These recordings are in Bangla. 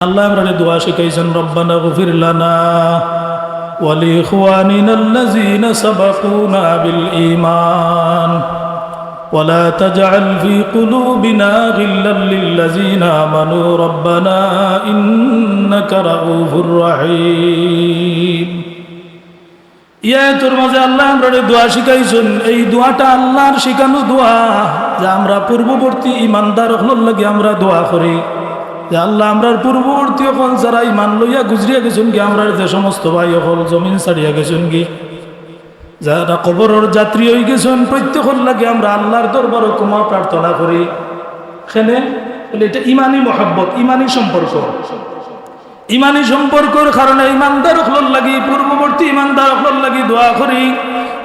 আল্লাহ আমরা দোয়া শিখাইছেন রব্বানা গফির লানা ولإخواننا الذين سبقونا بالإيمان ولا تجعل في قلوبنا غلا للذين آمنوا ربنا إنك رؤوف رحيم ইয়াতুর মাঝে আল্লাহ আমরা দোয়া শিখাইছেন এই দোয়াটা আল্লাহর শিখানো দোয়া যে আমরা পূর্ববর্তী ইমানদার হল লাগে আমরা দোয়া করি যে আল্লাহ আমরার পূর্ববর্তী হল যারা ইমান লইয়া গুজরিয়া গেছেন কি আমরা যে সমস্ত ভাই অকল জমিন ছাড়িয়া গেছেন কি? যারা কবরের যাত্রী হয়ে গেছেন প্রত্যেক লাগে আমরা আল্লাহর দরবার ক্ষমা প্রার্থনা করি। বলে এটা ইমানি মহাব্বত ইমানি সম্পর্ক। ইমানি সম্পর্কর কারণে ইমানদার হল লাগি, পূর্ববর্তী ইমানদার হল লাগি দোয়া করি।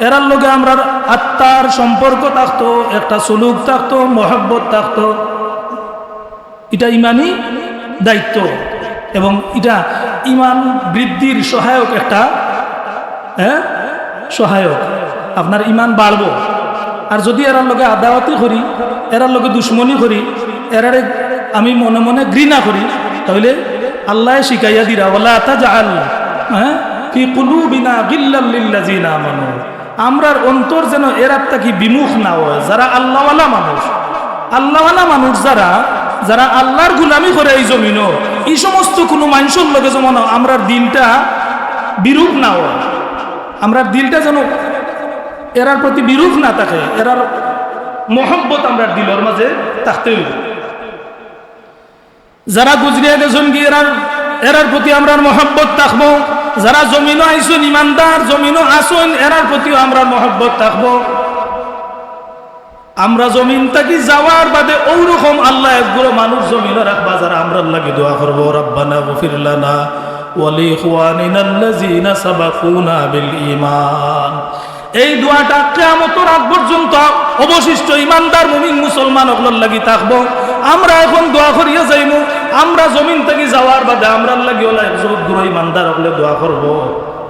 এরার লগে আমরা আত্মার সম্পর্ক থাকতো, একটা সুলুক থাকতো, মহাব্বত থাকতো। এটা ইমানি দায়িত্ব। এবং এটা ইমান বৃদ্ধির সহায়ক একটা হ্যাঁ সহায়ক। আপনার ইমান বাড়ব। আর যদি এরার লগে আদাওয়াতি করি, এরার লগে দুশ্মনী করি, এরারে আমি মনে মনে ঘৃণা করি, তাহলে আল্লাহ শিখাইয়া দিরা বলা আতা জাল হ্যাঁ কি কুলু বিনা গিল্লাল্লিল্লাজিনা মানু আমরার অন্তর যেন এরার তাকি বিমুখ না হয়, যারা আল্লাহওয়ালা মানুষ। আল্লাহওয়ালা মানুষ যারা যারা আল্লাহর গুলামি করে এই জমিনও, এই সমস্ত কোনো মানুষের লগে যেমন আমরার দিলটা বিরূপ না হয়, আমরার দিলটা যেন এরার প্রতি বিরূপ না থাকে, এরার মহব্বত আমরা দিলর মাঝে থাকতে হইব। যারা গুজরিয়া গেছেন কি এরার এরার প্রতি আমরা মহব্বত থাকব, যারা জমিনও আইসুন ইমানদার, জমিনও আসুন এরার প্রতিও আমরা মহব্বত থাকব। আমরা জমিন থাকি যাওয়ার বাদে ওরকম আল্লাহ একগুলো মানুষ জমিনে রাখবা যারা আমরা লাগে দোয়া করব। রব্বানা গফির লানা ওয়ালি ইখওয়ানিনা আল্লাযিনা সাবাকুনা বিল ঈমান। এই লাগি আমরা আমরা জমিন থেকে যাওয়ার বাদে আমরা লাগি ইমানদার ওগুলো দোয়া করব।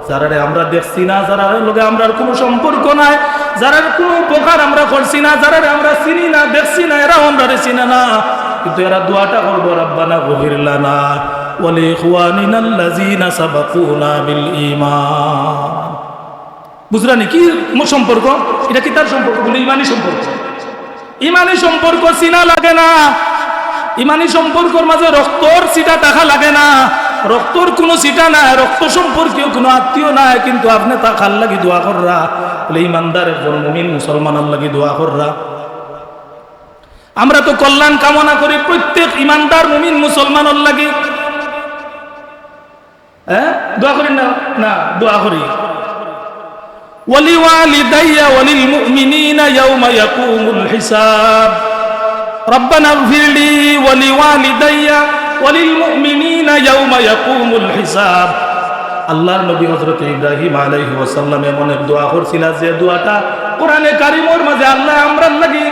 যারা আমরা দেখছি না যারা লগে আমরা কোনো সম্পর্ক নাই যারা কোনো উপকার আমরা করছি না যারা আমরা চিনি না, দেখছি না এরা আমরা চিনে না। কিন্তু এরা দোয়াটা করব, রব্বানা গভীরলানা ওয়ালি ইখওয়ানিনাল্লাযিনা সাবাকুনা বিল ঈমান। বুঝরানি কি সম্পর্ক? এটা কি তার সম্পর্ক? বলে, ইমানি সম্পর্ক। ইমানি সম্পর্ক চিনা লাগে না। ইমানি সম্পর্কর মাঝে রক্তর সিটা টাকা লাগে না। রক্তর কোনো সিটা নাই রক্ত সম্পর্কীয় কোনো আত্মীয় নাই কিন্তু আপনি তাকার লাগি দোয়া কররা বলে ইমানদার একজন মুমিন মুসলমানের লাগি দোয়া কররা আমরা তো কল্যাণ কামনা করি প্রত্যেক ইমানদার মুমিন মুসলমানের লাগি হ্যাঁ দোয়া করি না না দোয়া করি ولوالدي وللمؤمنين يوم يقوم الحساب ربنا اغفر لي ولوالدي ওয়ালিল মুমিনিনা ইয়াউমা ইয়াকুমুল হিসাব। আল্লাহর নবী হজরত ইব্রাহিম আলাইহি ওয়াসাল্লাম এমন এক দোয়া করছিলা যে দোয়াটা কোরআনে কারিমর মাঝে আল্লাহ আমরার লাগি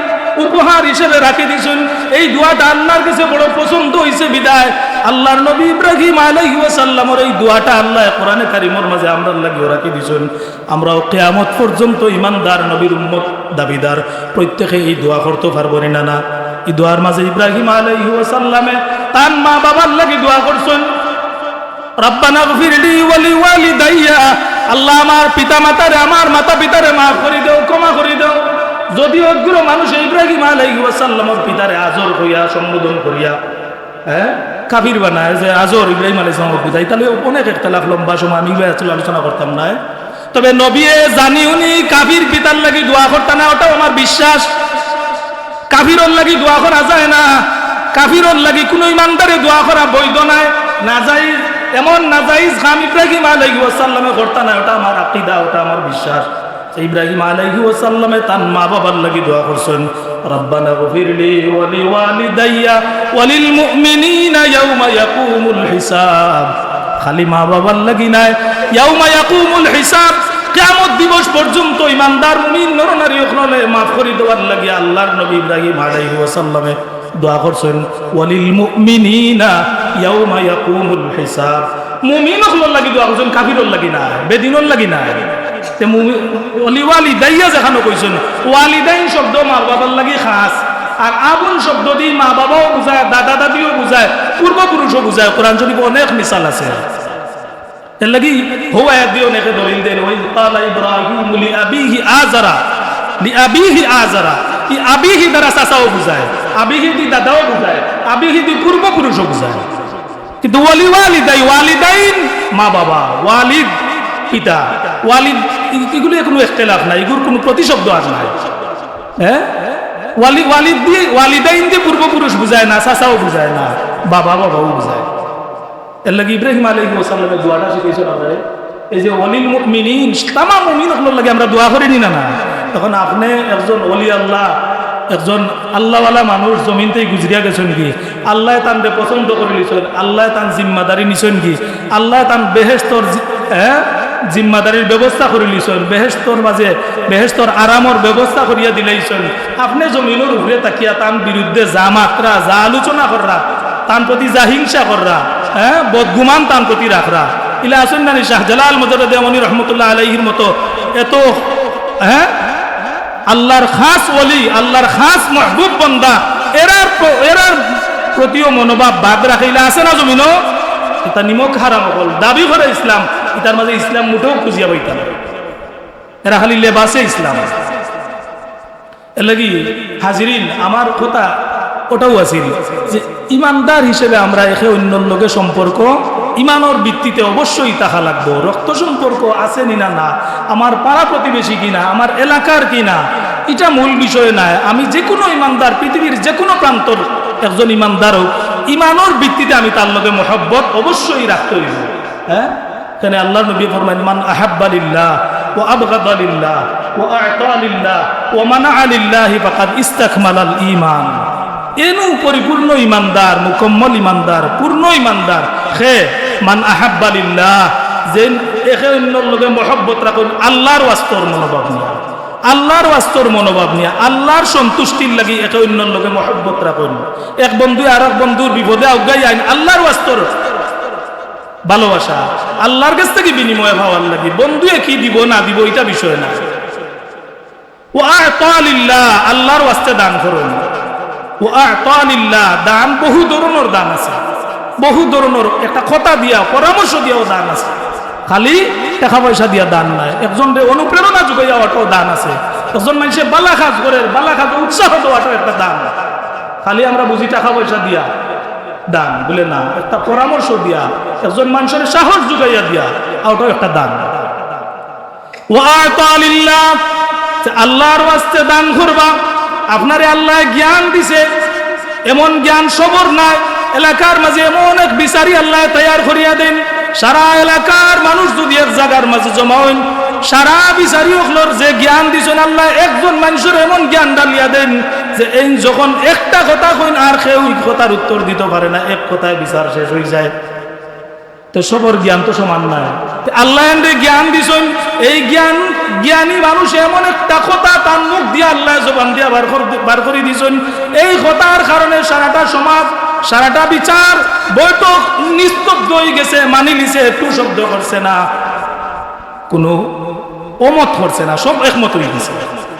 উপহার হিসেবে রাখি দিছেন এই দোয়াটা আল্লাহর কাছে বড় পছন্দ হইছে বিদায়। আল্লাহর নবী ইব্রাহিম আলাইহি ওয়াসাল্লামের এই দোয়াটা আল্লাহ কোরআনে কারিমর মাঝে আমরার লাগিও রাখি দিছেন আমরাও কিয়ামত পর্যন্ত ইমানদার নবীর উম্মত দাবিদার। প্রত্যেকে এই দোয়া করতে পারব না না এই দোয়ার মাঝে ইব্রাহিম আলাইহি ওয়াসাল্লামে তার মা বাবার লাগি দোয়া করছেন। রব্বানা ওয়ালি ওয়ালিদাইয়া। আল্লাহ আমার পিতা মাতারে আমার মাতা পিতারে মাফ করে দাও, ক্ষমা করে দাও। যদি অগ্র মানুষ ইব্রাহিম আলাইহি ওয়াসাল্লামের পিতারে আজর হইয়া, সম্বোধন করিয়া হ্যাঁ কাবির বানায় যে আজর ইব্রাহিম আলাইহিস সালামের পিতাই। তাহলে অনেক একটা লাখ লম্বা সময় আমি আলোচনা করতাম না তবে নবিয়ে জানি উনি কাবির পিতার লাগি দোয়া করতাম না, ওটাও আমার বিশ্বাস। কাফিরর লাগি দোয়া করা যায় না। কাফিরর লাগি, কোনো ইমানদারে দোয়া করা বৈধ নাই। নাজাইজ, এমন নাজাইজ খাম, ইব্রাহিম আলাইহি ওয়াসাল্লামে করতা না ওটা আমার আকীদা, ওটা আমার বিশ্বাস। ইব্রাহিম আলাইহি ওয়াসাল্লামে তার মা বাবার লাগি দোয়া করছেন গফিরলি ওয়ালি ওয়ালিদাইয়া ওয়ালিল মুমিনিনা ইয়াউমা ইয়াকুমুল হিসাব। খালি মা বাবার লাগি নাই। ইয়াউমা ইয়াকুমুল হিসাব, কিয়ামত দিবস পর্যন্ত ইমানদার মুমিন, নরনারী ওখলে মাফ করে দেওয়ার লাগে আল্লাহর নবী ইব্রাহিম আলাইহি দোয়া করছেন, ওয়ালিল মুমিনিনা ইয়াউমা ইয়াকুমুল হিসাব। মুমিন ওখলর লাগি দোয়া করছেন কাফিরর লাগি না বেদিনর লাগি না তে মুমিন ওলি ওয়ালিদাইয়া যেখানে কইছেন, ওয়ালিদাইন শব্দ মার বাবার লাগি খাস, আর আবুল শব্দ দিয়ে মা বাবাও বুঝায়, দাদা দাদিও বুঝায়, পূর্বপুরুষও বুঝায়। কোরআন শরীফ অনেক মিসাল আছে। এর লাগি হো আয়াত দিয়ে অনেকে দলিল দেন ওই কালা ইব্রাহিম লি আবিহি আজারা লি আবিহি আজারা ই আবিহি দ্বারা চাচাও বুঝায় আবিহি দি দাদাও বুঝায় আবিহি দি পূর্বপুরুষও বুঝায় কিন্তু ওয়ালি ওয়ালিদাই ওয়ালিদাইন মা বাবা ওয়ালিদ পিতা ওয়ালিদ এগুলো কোনো এখতেলাফ নাই এগুলোর কোনো প্রতিশব্দ আর নাই হ্যাঁ ওয়ালি ওয়ালিদ দিয়ে ওয়ালিদাইন দিয়ে পূর্বপুরুষ বুঝায় না চাচাও বুঝায় না বাবা বাবাও বুঝায় এর লাগে ইব্রাহিম আলাইহি ওয়াসাল্লামের দোয়াটা আপনারে এই যে অলিল মুমিনিন তামা মুমিন লাগে আমরা দোয়া করি নি না না তখন আপনি একজন অলি আল্লাহ, একজন আল্লাহওয়ালা মানুষ জমিনতেই গুজরিয়া গেছেন কি? আল্লাহ তানরে পছন্দ করে নিছেন, আল্লাহ তান জিম্মাদারি নিছেন কি? আল্লাহ তান বেহেস্তর হ্যাঁ? জিম্মাদারির ব্যবস্থা করে লিছেন বেহেস্তর মাঝে বেহেস্তর আরামর ব্যবস্থা করিয়া দিলাইছেন। আপনি জমিনের উপরে তাকিয়া তান বিরুদ্ধে যা মাত্রা, যা আলোচনা কররা, তান প্রতি যা হিংসা কররা হ্যাঁ? বদগুমান তান প্রতি রাখরা। ইলা আসুন নানি শাহজালাল মজরদ আমনি রহমতুল্লাহ আলাইহির মতো এত হ্যাঁ? আল্লাহর খাস ওলি, আল্লাহর খাস মহবুব বন্দা। এরার এরার প্রতিও মনোভাব বাদ রাখিলা আছে না জমিনও? এটা নিমক হারাম হল। দাবি করে ইসলাম, ইতার মাঝে ইসলাম মুঠেও খুঁজিয়া পাইতাম। এরা খালি লেবাসে ইসলাম। এর লাগি হাজিরিন, আমার কথা ওটাও আছে যে, ইমানদার হিসেবে আমরা একে অন্য লোকের সম্পর্ক ইমানোর ভিত্তিতে অবশ্যই তাহা লাগবো। রক্ত সম্পর্ক আছে নিনা না আমার পাড়া প্রতিবেশী কিনা? আমার এলাকার কিনা? এটা মূল বিষয় নয় আমি যে কোনো ইমানদার, পৃথিবীর যে কোনো প্রান্তর একজন ইমানদার হোক ইমানোর ভিত্তিতে আমি তার লগে মহব্বত অবশ্যই রাখতে হইব। হ্যাঁ? এখানে আল্লাহ নবী ফরমান মান আহাব্বালিল্লাহ ও আবগাদালিল্লাহ ও আতালিল্লাহ ও মানা আলিল্লাহি ফাকাদ ইস্তাকমালাল ঈমান। এনু পরিপূর্ণ ইমানদার, মুকম্মল ইমানদার, পূর্ণ ইমানদার, খে মান আহাব্বালিল্লাহ যেন একে অন্যর লগে মহব্বত রাখুন, আল্লাহর ওয়াস্তর মনোভাব নিয়ে। আল্লাহর ওয়াস্তর মনোভাব নিয়ে, আল্লাহর সন্তুষ্টির লাগি একে অন্যর লগে মহব্বত রাখুন। এক বন্ধু আর এক বন্ধুর বিপদে আজ্ঞাই আইন, আল্লাহর ওয়াস্তর ভালোবাসা। আল্লাহর কাছ থেকে বিনিময় ভাবার লাগে বন্ধু কি দিব, না দিব, এটা বিষয় না। ও আলিল্লাহ আল্লাহর ওয়াস্তে দান করুন। ও আলিল্লাহ দান বহু ধরনের দান আছে। বহু ধরনের একটা কথা দিয়া, পরামর্শ দিয়াও দান আছে। খালি টাকা পয়সা দিয়া দান নাই। একজন অনুপ্রেরণা যোগাইয়া ওটাও দান আছে। একজন মানুষে বালা কাজ করে বালা কাজ উৎসাহ দেওয়াটাও একটা দান। খালি আমরা বুঝি টাকা পয়সা দিয়া দান, বলে না। একটা পরামর্শ দিয়া, একজন মানুষের সাহস যোগাইয়া দিয়া, ওটাও একটা দান। আল্লাহর ওয়াস্তে দান করবা। আপনারে আল্লাহ জ্ঞান দিছে, এমন জ্ঞান সবর নাই। এলাকার মাঝে এমন এক বিচারি আল্লাহ তৈয়ার করিয়া দেন, সারা এলাকার মানুষ যদি এক জায়গার মাঝে জমা হইন, সারা বিচারি হকলর যে জ্ঞান দিছেন আল্লাহ, একজন মানুষের এমন জ্ঞান ডালিয়া দেন যে এই যখন একটা কথা কইন, আর কেউ কথার উত্তর দিতে পারে না, এক কথায় বিচার শেষ হয়ে যায়। তো সবর জ্ঞান তো সমান তো আল্লাহ জ্ঞান দিছেন, এই জ্ঞান, জ্ঞানী মানুষ এমন একটা কথা তার মুখ দিয়ে আল্লাহ জবান দিয়া বার করে দিছেন, এই কথার কারণে সারাটা সমাজ সারাটা বিচার বৈঠক নিস্তব্ধ হয়ে গেছে, মানি লিছে একটু শব্দ করছে না। কোনো অমত করছে না, সব একমত হয়ে গেছে।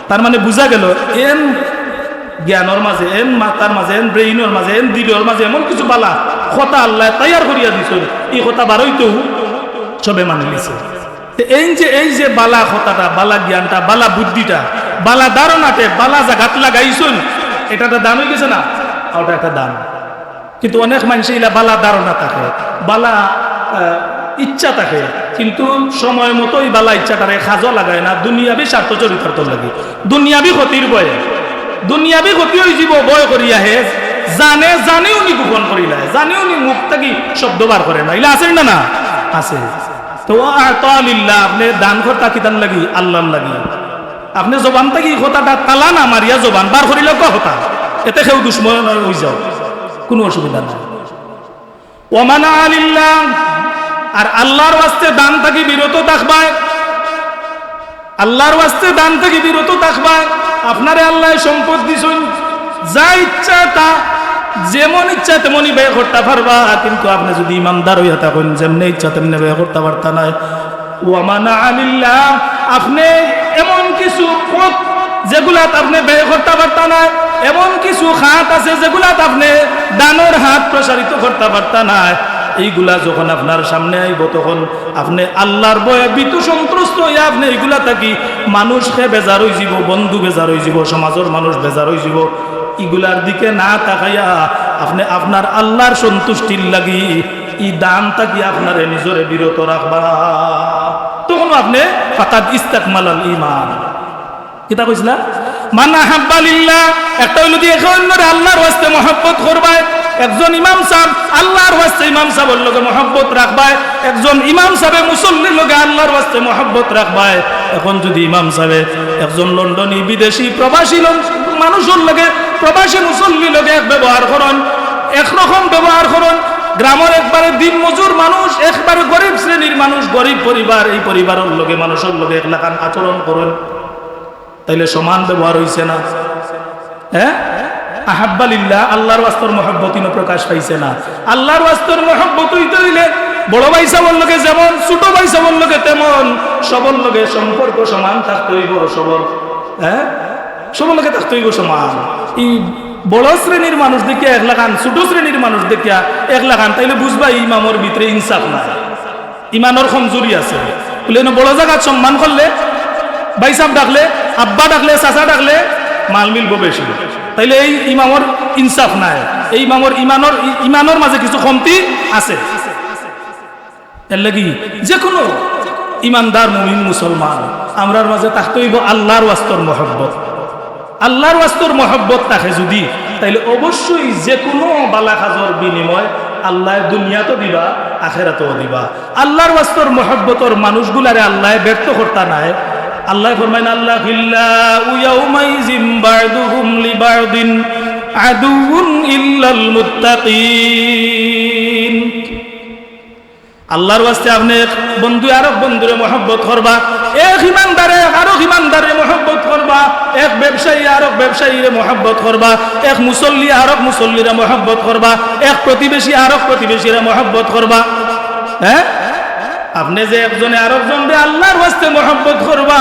তার মানে বোঝা গেল, এন জ্ঞানের মাঝে, এন মাথার মাঝে, এন ব্রেইনের মাঝে, এন দিলের মাঝে এমন কিছু বালা কথা আল্লাহ তৈয়ার করিয়া দিছিল এই কথা বারইতেও সবে মানি লিছে এই যে এই যে বালা কথাটা, বালা জ্ঞানটা, বালা বুদ্ধিটা, বালা ধারণাতে বালা জাগাত লাগাইছুন এটা একটা দান হয়ে গেছে না? ওটা একটা দান। কিন্তু অনেক মানুষ এলা বালা ধারণা থাকে, বালা ইচ্ছা থাকে, কিন্তু সময় মতোই বালা ইচ্ছাটারে খাজো লাগায় না। দুনিয়াবি স্বার্থ চরিতার্থ লাগে। দুনিয়াবি ক্ষতির বয়ে দুনিয়াবি ক্ষতি হয়ে যাব বয় করি আহে। জানে, জানেও নি গোপন করিলা জানেও নি মুখ থাকি শব্দ বার করে না ইলা আছে না না? আছে। তো আলিল্লাহ আপনি দান কর্তা কিতান লাগি, আল্লাহর লাগি। আপনি জবান থাকি কথাটা তালা না মারিয়া জবান বার করিলে ক হতা? এতে কেউ দুশ্মন হয়ে যাও। কোনো অসুবিধা নাই। ওমানা আলিল্লাহ, আর আল্লাহর ওয়াস্তে দান থাকি বিরত থাকবায়। আল্লাহর ওয়াস্তে দান থেকে বিরত থাকবা আপনারে আল্লাহ সম্পদ দিছুন। যা ইচ্ছা তা, যেমন ইচ্ছা তেমনই ব্যয় করতে পারবা। কিন্তু আপনি যদি ইমানদার হইয়া থাকেন, যেমনি ইচ্ছা তেমনি ব্যয় করতে পারতা নাই। ওয়ামানা আলিল্লাহ, আপনি এমন কিছু যেগুলা আপনি ব্যয় করতে পারতা না, এমন কিছু হাত আছে যেগুলা আপনি ডানোর হাত প্রসারিত করতে পারতা না। এইগুলা যখন আপনার সামনে আইব, তখন আপনি আল্লাহর বয়ে বিতু সন্ত্রস্ত হয়ে আপনি এইগুলা থাকি, মানুষকে বেজার হয়ে যাব, বন্ধু বেজার হয়ে যাব, সমাজের মানুষ বেজার হয়ে যাব। ইগুলার দিকে না তাকাইয়া আপনি আপনার আল্লাহর সন্তুষ্টির লাগি ই দান থাকি আপনার নিজরে বিরত রাখবা। তখন আপনি ফাকাদ ইস্তাকমাল আল ইমান কিতা কইছিলা মানা হাব্বালিল্লাহ একটা হইল দিয়ে অন্যরে আল্লাহর ওয়াস্তে মহব্বত করবায়, একজন ইমাম সাহেব আল্লাহর ওয়াস্তে ইমাম সাহেবের লগে মহব্বত রাখবায়, একজন ইমাম সাহেব মুসল্লির লগে আল্লাহর ওয়াস্তে মহব্বত রাখবায়। এখন যদি ইমাম সাহেব একজন লন্ডনী বিদেশি প্রবাসী মানুষের লগে, প্রবাসী মুসল্লির লগে এক ব্যবহার করেন একরকম ব্যবহার করেন, গ্রামের একবারে দিন মজুর মানুষ, একবারে গরিব শ্রেণির মানুষ, গরিব পরিবার, এই পরিবারের লগে, মানুষের লগে এক লাখান আচরণ করেন। তাইলে সমান ব্যবহার হইছে না। হ্যাঁ? আহাব্বালিল্লাহ, আল্লাহর ওয়াস্তর মহব্বতিনও প্রকাশ পাইছে না। আল্লাহর ওয়াস্তর মহব্বত হইতে হইলে বড় ভাই সাবর লোকে যেমন, ছোট ভাই সাবর লোকে তেমন, সবর লোকে সম্পর্ক সমান থাকতে হইব সবর। হ্যাঁ? সবর লোকে থাকতে হইব সমান। এই বড় শ্রেণির মানুষ দেখিয়া এক লাখান, ছোট শ্রেণির মানুষ দেখিয়া এক লাখান, তাইলে বুঝবা ইমামর ভিতরে ইনসাফ না ইমানোর কমজোরি আছে। বলে বড় জায়গাত সম্মান করলে বাইসাব ডাকলে, আব্বা ডাকলে, চাচা ডাকলে মাল মিলব বেশি। তাইলে এই ইমামর ইনসাফ নাই। এই ইমামর ইমানর ইমানর মাঝে কিছু কমতি আছে। এর লাগি যে কোনো ইমানদার মুমিন মুসলমান, আমরার মাঝে থাকতে হইব আল্লাহর ওয়াস্তর মহব্বত। আল্লাহর ওয়াস্তর মহব্বত থাকে যদি, তাইলে অবশ্যই যে কোনো বালা কাজর বিনিময় আল্লাহ দুনিয়াতো দিবা, আখেরাতেও দিবা। আল্লাহর ওয়াস্তর মহব্বতর মানুষগুলারে আল্লাহ ব্যর্থ করতা নাই আল্লাহ ফরমাইন আল্লাহ ফিল্লাহু ইয়াউমাইজিম বা'দুহুম লিবা'দিন আদুউন ইল্লাল মুত্তাকিন। আল্লাহর ওয়াস্তে আপনি বন্ধু, আর বন্ধুরে মহব্বত করবা, এক ইমানদারে, আরও ইমানদারে মহব্বত করবা, এক ব্যবসায়ী, আর ব্যবসায়ীরে মহব্বত করবা, এক মুসল্লি, আর মুসল্লিরে মহব্বত করবা, এক প্রতিবেশী, আর প্রতিবেশীরে মহব্বত করবা। হ্যাঁ? আপনি যে একজনে আর একজনরে আল্লাহর ওয়াস্তে মোহাম্মত করবা,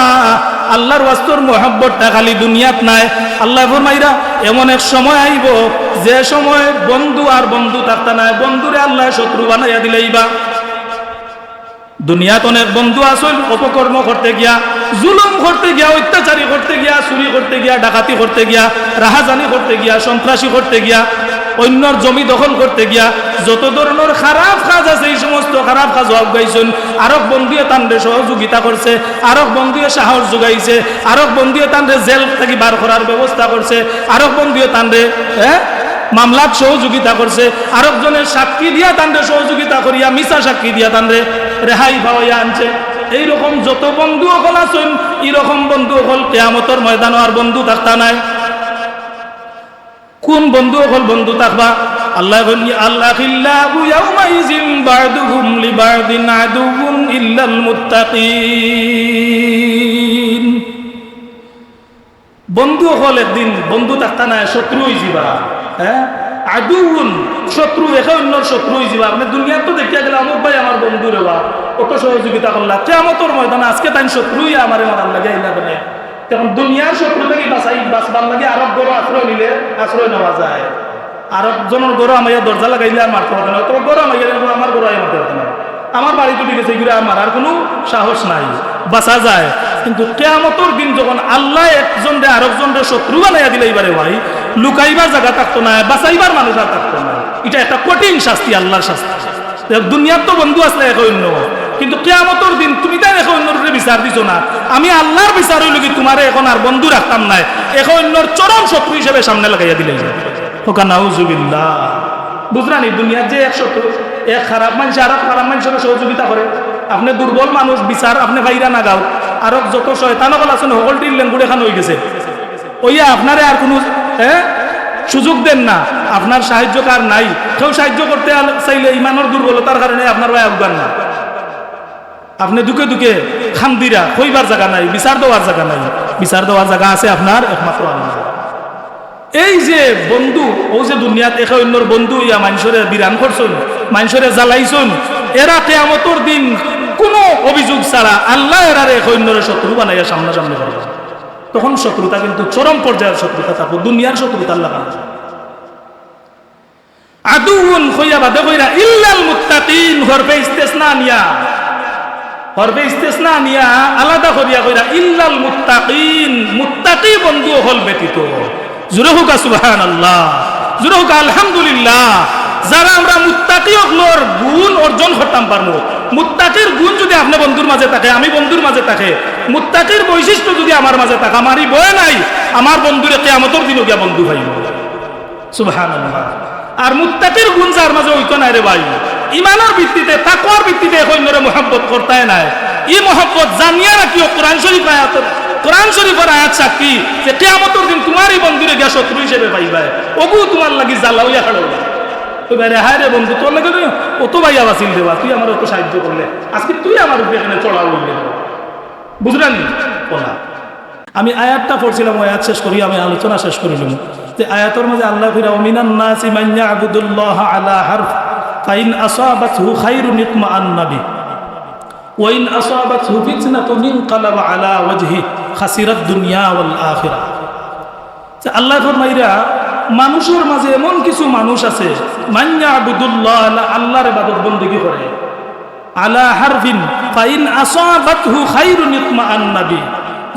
আল্লাহর ওয়াস্তর মোহাম্মতটা খালি দুনিয়াত নাই। আল্লাহ ফরমাইরা, এমন এক সময় আইব, যে সময় বন্ধু আর বন্ধু থাকতা নাই বন্ধুরে আল্লাহ শত্রু বানাইয়া দিলেইবা। দুনিয়াত অনেক বন্ধু আসল অপকর্ম করতে গিয়া, জুলুম করতে গিয়া, অত্যাচারী করতে গিয়া, চুরি করতে গিয়া, ডাকাতি করতে গিয়া, রাহাজানি করতে গিয়া, সন্ত্রাসী করতে গিয়া, অন্যর জমি দখল করতে গিয়া, যত ধরনের খারাপ কাজ আছে, এই সমস্ত খারাপ কাজ অবগাইছেন আরব বন্ধুয়ে তান্ডে সহযোগিতা করছে, আরব বন্ধুয়ে সাহস যোগাইছে, আরব বন্ধুয়ে তান্ডে জেল থেকে বার করার ব্যবস্থা করছে, আরব বন্ধুয়ে তান্ডে হ্যাঁ? মামলাত সহযোগিতা করছে। আরেকজনের সাক্ষী দিয়া তান্ডে সহযোগিতা করিয়া মিশা সাক্ষী দিয়া তান্ডে রেহাই পাওয়াইয়া আনছে। এইরকম যত বন্ধু অকল আছেন, এইরকম বন্ধু অকল কেয়ামতর ময়দান আর বন্ধু থাকতা নাই। কোন বন্ধু অকল বন্ধু থাকবা? আল্লাহ আল্লাহ বন্ধু হল একদিন বন্ধু থাকতা নাই শত্রু হয়ে যাবা হ্যাঁ? আদুন শত্রু, একে অন্যর শত্রু হয়ে যাবা আপনি দুনিয়ার তো দেখিয়া গেলে অমুক ভাই আমার বন্ধু রেবা কত সহযোগিতা করলা। কেমতর ময়দানে আজকে তাই শত্রুই আমার মারার লাগে আইলা বলে তখন দুনিয়ার শত্রু থেকে বাঁচাই, বাঁচবার লাগে আরব গরু আশ্রয় নিলে আশ্রয় নেওয়া যায়। আরব জনের গরু আমার দরজা লাগাইলে আর মারতে পারবে না। তো গরু আমার আমার গরু মারতে পারবে না। আমার বাড়ি টুটি গেছে এগুলো আমার আর কোনো সাহস নাই। বাঁচা যায়। কিন্তু কেয়ামতর দিন যখন আল্লাহ একজন রে আরেকজন রে শত্রু বানাইয়া দিলে এবারে ভাই লুকাইবার জায়গা থাকতো না, বাঁচাইবার মানুষ আর থাকতো না। এটা একটা কঠিন শাস্তি, আল্লাহর শাস্তি। দুনিয়ার তো বন্ধু আসলে এক অন্য। কিন্তু কেয়ামতর দিন তুমি তাই এক অন্যরে বিচার দিছো না। আমি আল্লাহর বিচার হইল কি তোমারে এখন আর বন্ধু রাখতাম নাই। এক অন্যর চরম শত্রু হিসেবে সামনে লাগাইয়া দিলে হোকা নাউজুবিল্লাহ। বুঝলানি দুনিয়ার যে এক শত্রু, এক খারাপ মানুষ আর খারাপ মানুষের সহযোগিতা করে। আপনি দুর্বল মানুষ, বিচার, আপনি বাইরা না গাও আর যত শয়তান আছেন সকল টিল্লেন গুড়ে খান হয়ে গেছে। ওইয়া আপনারে আর কোনো হ্যাঁ সুযোগ দেন না। আপনার সাহায্য কার নাই? কেউ সাহায্য করতে চাইলে ইমানের দুর্বলতার কারণে আপনার ভাই আফগান না। আপনি দুকে দুকে খান্দিরা কইবার জায়গা নাই, বিচার দেওয়ার জায়গা নাই। বিচার দেওয়ার জায়গা আছে আপনার একমাত্র আল্লাহ। এই যে বন্ধু, ও যে দুনিয়াত একে অন্যর বন্ধু, ইয়া মানুষরে বিরান করছুন, মানুষরে জ্বালাইছুন, এরা কেয়ামতর দিন কোনো অভিযোগ ছাড়া আল্লাহ এরারে একে অন্যরে শত্রু বানাইয়া সামনাসামনি করবে। তখন শত্রুতা কিন্তু চরম পর্যায়ের শত্রুতা থাকব দুনিয়ার শত্রুতা আল্লাহ কাছে আদুন হইয়া বাদে কইরা ইল্লাল মুত্তাকিন হরফে ইস্তেসনা নিয়া। হরফে ইস্তেসনা নিয়া আলাদা করিয়া কইরা ইল্লাল মুত্তাকিন, মুত্তাকি বন্ধু হল ব্যতীত। জুরে হুকা সুবহানাল্লাহ জুরে হুকা আলহামদুলিল্লাহ যারা আমরা মুত্তাকি অগলোর গুণ অর্জন করতাম পারব। মুত্তাকির গুণ যদি আপনি বন্ধুর মাঝে থাকে, আমি বন্ধুর মাঝে থাকে, মুত্তাকির বৈশিষ্ট্য যদি আমার মাঝে থাকে আমারই বয় নাই, আমার বন্ধুরে কেয়ামতর দিনও গিয়া বন্ধু ভাই সুবহানাল্লাহ। আর মুত্তাকির গুণ যার মাঝে হইতো না রে ভাই। ইমানের ভিত্তিতে, তাকওয়ার ভিত্তিতে কইনরে মোহাব্বত করতায় নাই। ই মোহাব্বত জানিয়া রাখি কোরআন শরীফ আয়াত কোরআন শরীফের আয়াত সাক্ষী যে কিয়ামতের দিন তোমারই বন্ধুরে গিয়া শত্রু হিসেবে পাইবাই। ওগু তোমার লাগি জ্বালাউয়া খাড়ো তো বাইরে হায় রে বন্ধু, তোর লাগে অত ভাইয়া বাসিল দেবা তুই আমার অত সাহায্য করলে। আজকে তুই আমার উপরে এখানে চড়া উঠলে বুঝলেন? বলা। আমি আয়াতটা পড়ছিলাম, ওই আয়াত শেষ করি, আমি আলোচনা শেষ করিলাম যে আয়াতের মধ্যে আল্লাহ ফিরা মিনান নাসি মান ইয়াবুদুল্লাহ আলা হারফ, ফাইন আসাবাতহু খায়রুন ইতমাআন্না বি ওয়াইন আসাবাতহু ফিতনাতুন ইনকালাবা আলা ওয়াজহি খাসিরাত দুনিয়া ওয়াল আখিরা আল্লাহ ফরমাইরা মানুষের মাঝে এমন কিছু মানুষ আছে মান্যা আল্লাহর ইবাদত বন্দেগী করে?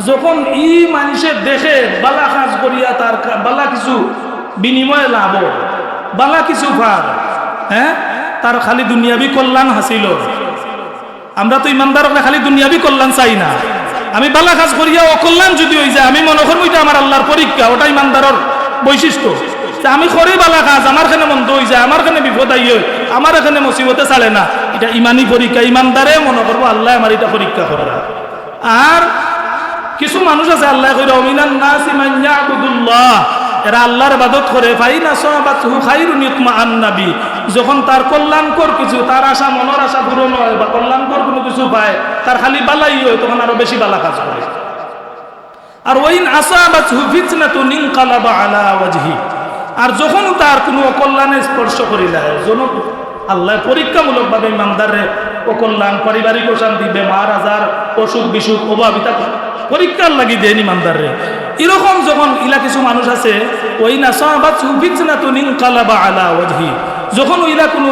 যখন ই বালা করিয়া তার বালা কিছু বিনিময়ে লাভ, বালা কিছু হ্যাঁ? তার খালি দুনিয়াবি কল্যাণ হাসিল। আমরা তো ইমানদার খালি দুনিয়াবি কল্যাণ চাই না। আমি বালা কাজ করিয়া অকল্যাণ যদি হয়ে যায়, আমি মনে করব আমার আল্লাহর পরীক্ষা, ওটা ইমানদারের বৈশিষ্ট্য। আমি করি বালা কাজ আমার খানে মন্দ হয়ে যায় আমার খানে বিপদ আই আমার এখানে মুসিবতে চালে না। এটা ইমানি পরীক্ষা ইমানদারে মনে করব আল্লাহ আমার এটা পরীক্ষা করে আর কিছু মানুষ আছে আল্লাহ কইরা অমিনান নাসি মান ইয়াবুদুল্লাহ। এরা আল্লাহর ইবাদত করে ফাইনা সাহাবাতুহু খায়রুন ইতমাআন্নাবি যখন তার কল্যাণকর কিছু তার আশা মনের আশা পূরণ হয় বা কল্যাণকর কোনো কিছু পায় তার খালি বালাই হয়, তখন আরও বেশি বালা কাজ করে আর ওইন আসাবাতুহু ফিতনাতুন আর যখন তার কোনো অকল্যাণে স্পর্শ করিলা জন আল্লাহ পরীক্ষামূলকভাবে ইমানদারে অকল্যাণ, পারিবারিক অশান্তি, বেমার, আজার, অসুখ, বিসুখ, অভাবিতা পরীক্ষার লাগি দেন ইমানদারে এরকম যখন ইলা কিছু মানুষ আছে ওই না সাহাবাত ফিতনা তো নিংকালাবা আলা ওয়াজহি। যখন ওইলা কোনো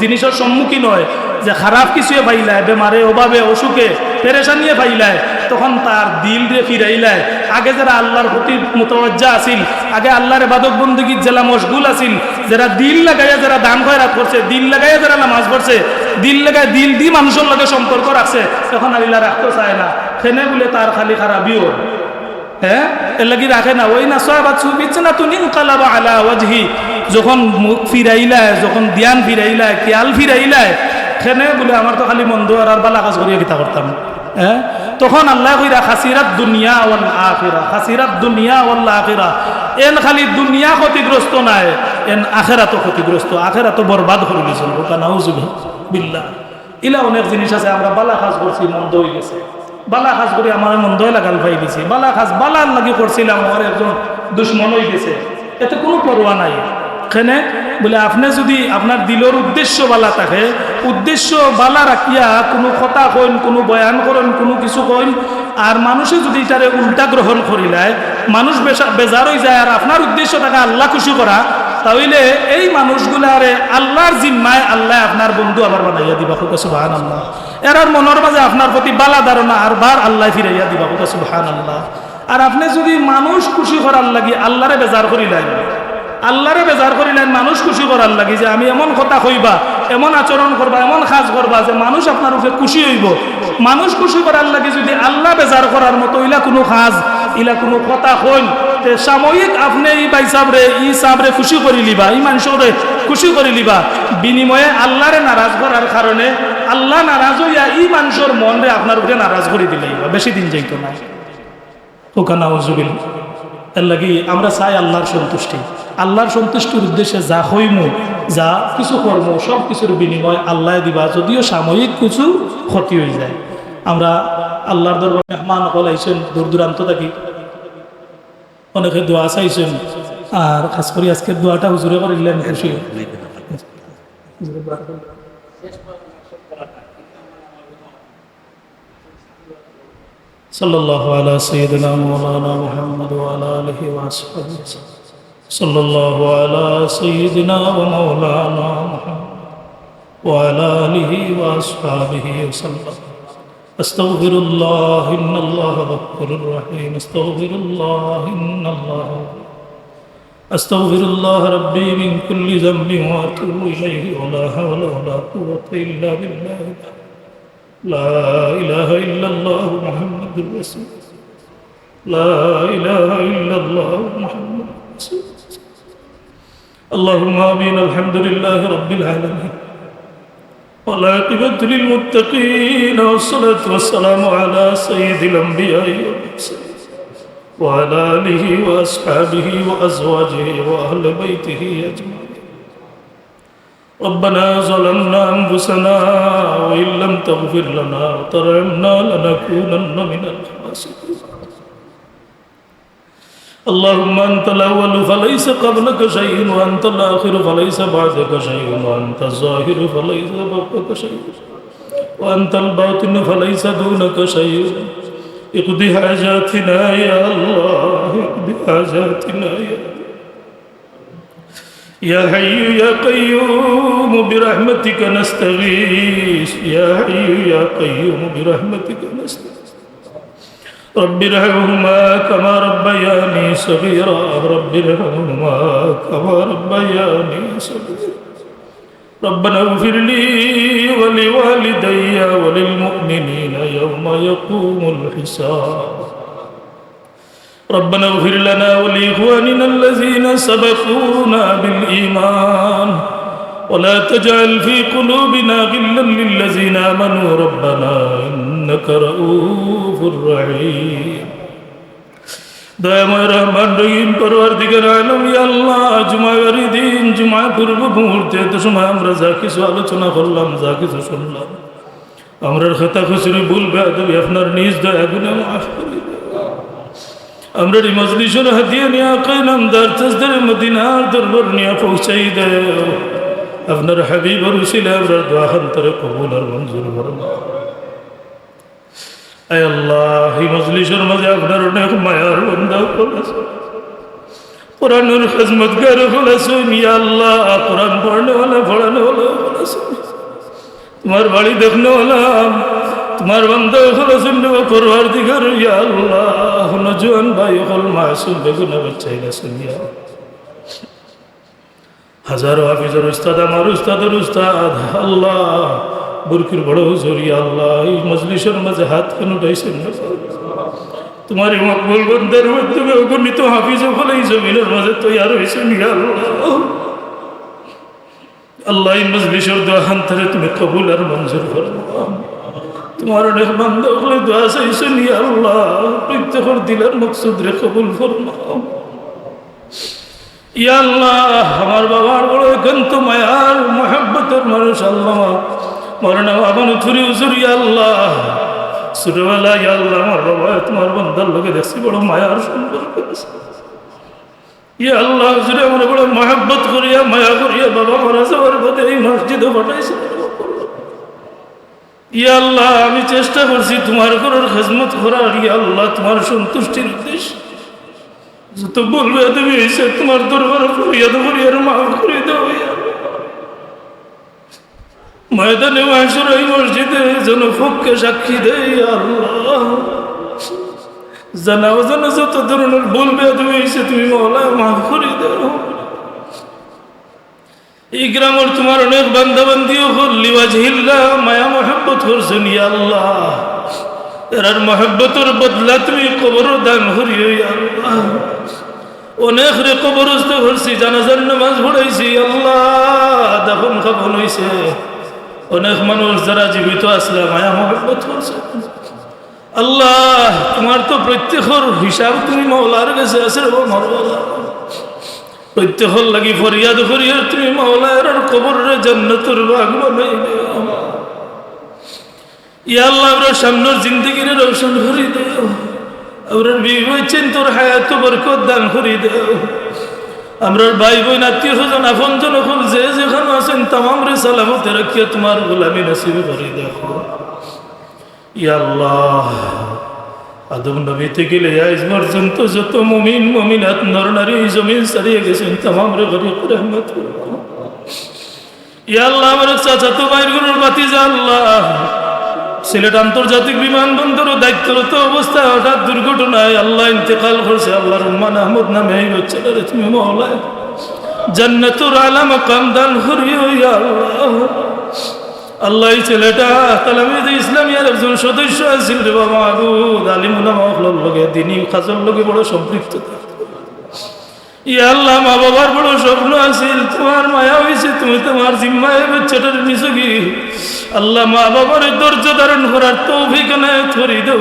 জিনিসের সম্মুখীন হয়, যে খারাপ কিছুয়ে পাইলায় বেমারে অভাবে, অসুখে, পেরেশানিয়ে পাইলায় তখন তার দিল রে ফিরাইলায়। আগে যারা আল্লাহর প্রতি মোতবজ্জা আছিল, আগে আল্লাহর বাদক বন্দুকি জেলা মশগুল আছিল, যারা দিল লাগাইয়া যারা দান খয়রাত করছে, দিল লাগাইয়া যারা নামাজ পড়ছে, দিল লাগাই দিল দি মানুষের লগে সম্পর্ক রাখছে, তখন আল্লাহ রাখতে চায় না। ফেনে বলে তার খালি খারাপিও। হ্যাঁ? এর লাগি রাখে না। ওই না সহাবাত সুবিচ্ছে না তুনি কালাবা আলা ওয়াজহি। যখন মুখ ফিরাইলায়, যখন ধ্যান ফিরাইলায়, খেয়াল ফিরাইলায়, খেনে বলে, আমার তো খালি মন্দ আর আর বালা কাজ করিয়া কিতা করতাম? হ্যাঁ? তখন আল্লাহ কইরা, খাসিরাত দুনিয়া ওয়াল আখিরা, খাসিরাত দুনিয়া ওয়াল আখিরা। এন খালি দুনিয়া ক্ষতিগ্রস্ত নাই, এন আখেরাতো ক্ষতিগ্রস্ত। আখেরাতো বরবাদ করে ওটা নাউজুবি বিল্লাহ। ইলা অনেক জিনিস আছে, আমরা বালা কাজ করছি, মন্দ হয়ে গেছে। বালা কাজ করে আমার মন্দই লাগাল ভাই দিছে। বালা কাজ বালার লাগি করছিলাম, আমার একজন দুশ্মন হয়ে গেছে। এতে কোনো পরোয়া নাই। এখানে বলে, আপনি যদি আপনার দিলর উদ্দেশ্য বালা থাকে, উদ্দেশ্য বালা রাখিয়া কোনো কথা কইন, কোনো বয়ান করেন, কোনো কিছু কইন, আর মানুষে যদি এটারে উল্টা গ্রহণ করিলায় মানুষ বেজার হয়ে যায়, আর আপনার উদ্দেশ্য থাকে আল্লাহ খুশি করা, তাহলে এই মানুষগুলারে আল্লাহর জিম্মায় আল্লাহ আপনার বন্ধু আবার বানাইয়া দিবা। খুব সুবাহান আল্লাহ এরার মনের মাঝে আপনার প্রতি বালা ধারণা আর বার আল্লাহ ফিরাইয়া দিবা খুব সুহান আল্লাহ আর আপনি যদি মানুষ খুশি করার লাগি আল্লাহরে বেজার করিলেন, আল্লাহরে বেজার করিলেন মানুষ খুশি করার লাগি যে আমি এমন কথা কইবা এমন আচরণ করবা, এমন কাজ করবা যে মানুষ আপনার উপরে খুশি হইব। মানুষ খুশি করার লাগি যদি আল্লাহ বেজার করার মতো ইলা কোনো কাজ, ইলা কোনো কথা হইন তে সাময়িক আপনি ই বাই সাবরে ই সাবরে খুশি করি লিবা, ই মানুষরে খুশি করি লিবা। বিনিময়ে আল্লাহরে নারাজ করার কারণে আল্লাহ নারাজ হইয়া ই মানুষের মনরে আপনার উপরে নারাজ করে দিলেই বেশি দিন যাইতো না। ওখানে আমরা চাই আল্লাহর সন্তুষ্টি। আল্লাহর সন্তুষ্টির উদ্দেশ্যে যা হইমু যা কিছু কর্ম সব কিছুর বিনিময় আল্লাহ দিবা যদিও সাময়িক কিছু ক্ষতি হয়ে যায় আমরা আল্লাহর দরবার মেহমান হল আইসেন দূর দূরান্ত থাকি অনেকে দোয়া চাইছেন আর খাস করে আজকের দোয়াটা হুজুরে করিলেন খুশি صلى الله على سيدنا مولانا محمد وعلى آله وأصحابه وسلم. صلى الله على سيدنا ومولانا محمد وعلى آله وأصحابه وسلم. أستغفر الله إن الله غفور رحيم. أستغفر الله إن الله أستغفر الله ربي من كل ذنب وأتوب إليه. ولا حول ولا قوة إلا بالله. لا إله إلا الله محمد رسول لا إله إلا الله محمد اللهم آمين الحمد لله رب العالمين. والعاقبة للمتقين والصلاة والسلام على سيد الأنبياء والمرسلين وعلى آله وأصحابه وأزواجه وأهل بيته أجمعين. ربنا ظلمنا أنفسنا وإن لم تغفر لنا وترحمنا لنكونن من الخاسرين. اللهم أنت الأول فليس قبلك شيء وأنت الآخر فليس بعدك شيء وأنت الظاهر فليس فوقك شيء وأنت الباطن فليس دونك شيء اقضي حاجاتنا يا الله اقضي حاجاتنا يا الله يا حي يا قيوم برحمتك نستغيث يا حي يا قيوم برحمتك نستغيث رب ارحمهما كما ربياني صغيرا. رب ارحمهما كما ربياني صغيرا. ربنا اغفر لي ولوالدي وللمؤمنين يوم يقوم الحساب. ربنا اغفر لنا ولإخواننا الذين سبقونا بالإيمان. ولا تجعل في قلوبنا غلا للذين آمنوا ربنا إنك رؤوف رحيم দয়াময় রহমান রহিম পরওয়ার দিকের আলম আল্লাহ জুমাবারি দিন জুমা পূর্ব মুহূর্তে এত সময় আমরা যা কিছু আলোচনা করলাম যা কিছু শুনলাম আমরা খেতা খুচুরি ভুল বেদবি আপনার নিজ দয়া গুণে মাফ করে দেন। আমরা এই মজলিসের হাতিয়ে নিয়ে আকাই নামদার তসদের মদিনার দরবার নিয়ে পৌঁছাই দেও আপনার হাবিব রুসিলে আপনার দোয়াহান্তরে কবুল আর মঞ্জুর করল মাঝে আপনার অনেক মায়ার বন্ধা করেছে কোরআনুর খেজমতগার ফলাসু মিয়া আল্লাহ, কোরআন পড়লে হলে ফড়ানো হলে তোমার বাড়ি দেখলে হলাম তোমার ইয়া আল্লাহ জোয়ান ভাই হল বেগুনা বাচ্চাই গেছেন ইয়া আল্লাহ। হাজারো হাফিজের উস্তাদ, আমার উস্তাদের উস্তাদ, আল্লাহ। বুরকির বড় হুজুর আল্লাহ, এই মজলিসের মাঝে হাত কেন উঠাইছেন তোমার এই মকবুল বন্ধের মাধ্যমে অগণিত হাফিজ ফলে এই জমিনের মাঝে তৈয়ার হয়েছেন আল্লাহ। এই মজলিসের দোয়া হান্তরে তুমি কবুল আর মঞ্জুর করো। তোমার অনেক বান্ধব হলে দোয়া চাইছেন আল্লাহ। প্রত্যেকের দিলের মকসুদ রে কবুল ফরমাও ইয়া আল্লাহ, আমার বাবার বড় একান্ত মায়ার মহাব্বতের মানুষ আল্লাহ। মরনা বাবা থুরি উজুর ইয়া আল্লাহ। ছোটবেলা ইয়া আল্লাহ, আমার বাবা, তোমার বন্ধার লোকে দেখছি বড় মায়ার সম্পর্ক ইয়া আল্লাহ, হুজুরে, আমার বড় মহাব্বত করিয়া, মায়া করিয়া বাবা মারা যাওয়ার পথে এই মসজিদে পাঠাইছে। ইয়া আল্লাহ, আমি চেষ্টা করছি তোমার ঘরের খেজমত করার। ইয়া আল্লাহ, তোমার সন্তুষ্টির উদ্দেশ্য। যত বলবে তুমি এসে তোমার দরবার ফরিয়াদ করিয়ার মাফ করে দাও। ময়দানে মাসুর এই মসজিদে যেন ফককে সাক্ষী দেয় আল্লাহ। জানাও যেন যত ধরনের বলবে তুমি এসে তুমি মহলা মাফ করে দাও। এই গ্রামের তোমার অনেক বান্ধাবান্ধিও হল্লি ওয়াজহিল্লা মায়া মহাব্বত করছেন আল্লাহ। এরার মহাব্বতর বদলা তুমি কবর দান আল্লাহ। অনেক রে কবরস্থ করছি জানাজার নামাজ পড়াইছি, আল্লাহ দাফন খাবন হইছে। অনেক মানুষ যারা জীবিত আসলে মায়া মহাব্বত করছে। আল্লাহ, তোমার তো প্রত্যেকর হিসাব তুমি মৌলার কাছে আছে প্রত্যেকর লাগি ফরিয়াদ ফরিয়াদ তুমি মৌলার কবরের জান্নাতুর বাগ বানাই দেও ইয়া আল্লাহ আমরা সামনের জিন্দগির রোশন করে দেও। আমরা বিবেচেন তোর হায়াত দান করে দেও। আমরা ভাই বোন, আত্মীয় স্বজন আপন জন যে যেখানে আছেন, তামাম রে সালামতে রাখিয়া তোমার গোলামি নসিব করে দেখো ইয়া আল্লাহ, আদম নবী থেকে আজ পর্যন্ত যত মুমিন, মুমিনাত নর নারী জমিন সারিয়ে গেছেন, তামাম রে গরিব রহমত। ইয়া আল্লাহ, আমার চাচা তো বাইরগুলোর বাতি যা আল্লাহ। সিলেট আন্তর্জাতিক বিমানবন্দর দায়িত্বরত অবস্থায় হঠাৎ দুর্ঘটনায় আল্লাহ ইন্তেকাল করছে। আল্লাহ রহমান আহমদ নামে এই বাচ্চাটারে তুমি মহলায়। জান্নাতুর আলা মাকাম দান করিও ইয়া আল্লাহ। আল্লাহ একজন সদস্য আছিল রে বাবা আবুদ আলিমুল্লাহ মহলার লগে। দিনী কাজের লগে বড় সম্পৃক্ত ইয়া আল্লাহ, মা বাবার বড় স্বপ্ন আছিল। তোমার মায়া তুমি তোমার জিম্মায় বাচ্চাটার নিছকি। আল্লাহ মা বাবার ধৈর্য ধারণ করার তৌফিক থরি না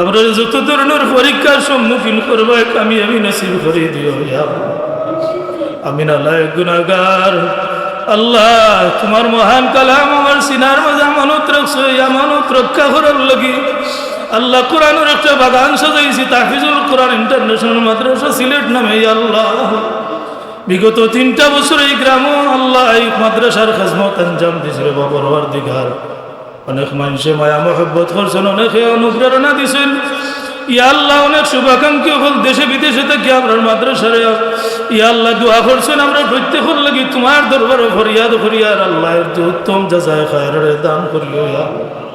আমরা যত আমি আমি। আমি আল্লাহ, তোমার মহান কালাম আমার সিনার মাঝে আমানত রাখছো আমানত রক্ষা করার লাগি। আল্লাহ কোরআনের একটা বাগান সাজাইছি তাফিজুল কোরআন ইন্টারন্যাশনাল মাদ্রাসা, সিলেট নামে আল্লাহ। বিগত তিনটা বছর এই গ্রাম আল্লাহ এই মাদ্রাসার খাজমত আঞ্জাম দিছিল বাবর দিঘার। অনেক মানুষে মায়া, মহব্বত করছেন, অনেকে অনুপ্রেরণা দিছেন আল্লাহ, অনেক শুভাকাঙ্ক্ষী হল, দেশে বিদেশে থেকে আপনার মাদ্রাসারে আল্লাহ দোয়া করছেন, আমরা প্রত্যেকের লাগি তোমার দরবারে ফরিয়াদ ফরিয়ার আল্লাহর যে উত্তম যাচাই খায়রে দান করিও ইয়া আল্লাহ।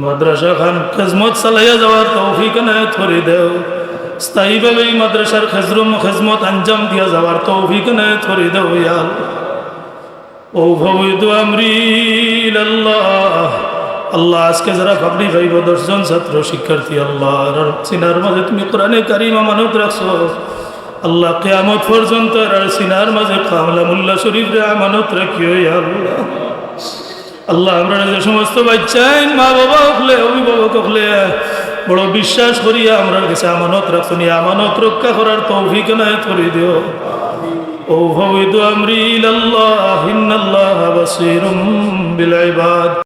মাদ্রাসা খান খেজমত চালাইয়া যাওয়ার তৌফিক নায়ত করে দেও। স্থায়ীভাবে এই মাদ্রাসার খেজরম খেজমত আঞ্জাম দিয়া যাওয়ার তৌফিক নায়ত করে দেও ইয়া আল্লাহ। ও ভবিত আমরিল আল্লাহ আল্লাহ, আজকে যারা পাবলি ভাইব দশজন ছাত্র শিক্ষার্থী আল্লাহ সিনার মাঝে তুমি কোরআনে কারিম আমানত রাখছো। আল্লাহ, কেয়ামত পর্যন্ত সিনার মাঝে কামলা মুল্লা শরীফ রে আমানত রাখিও আল্লাহ আল্লাহ আমরা সমস্ত বাচ্চাই মা বাবা হলে, অভিভাবক হলে বড় বিশ্বাস করিয়া আমরা কাছে আমানত রাখছো নি আমানত রক্ষা করার তৌফিক নাই করে দিও। ও ভবিত আমরি আল্লাহ বাসীরুম বিল ইবাদ।